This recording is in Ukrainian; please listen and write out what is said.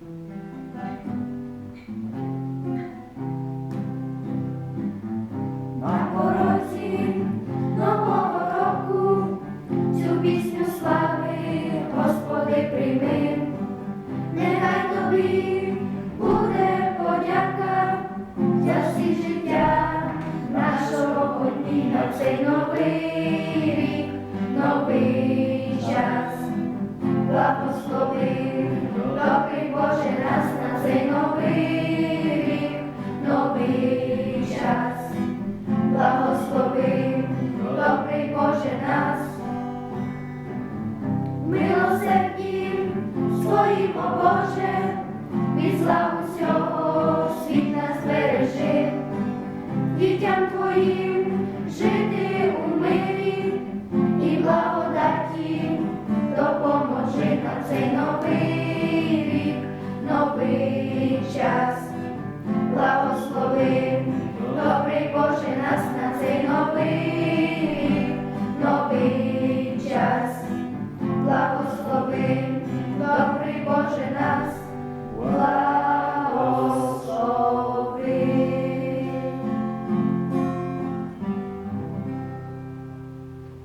На порозі нового року цю пісню слави, Господи, прийми, нехай тобі буде подяка за всі життя нашого одні на цей новий своїм, о Боже, від зла світ нас бережи, дітям Твоїм жити у мирі і благодаті, допоможи на цей новий рік, новий час. Благослови, добрий Боже, нас на цей новий Боже нас.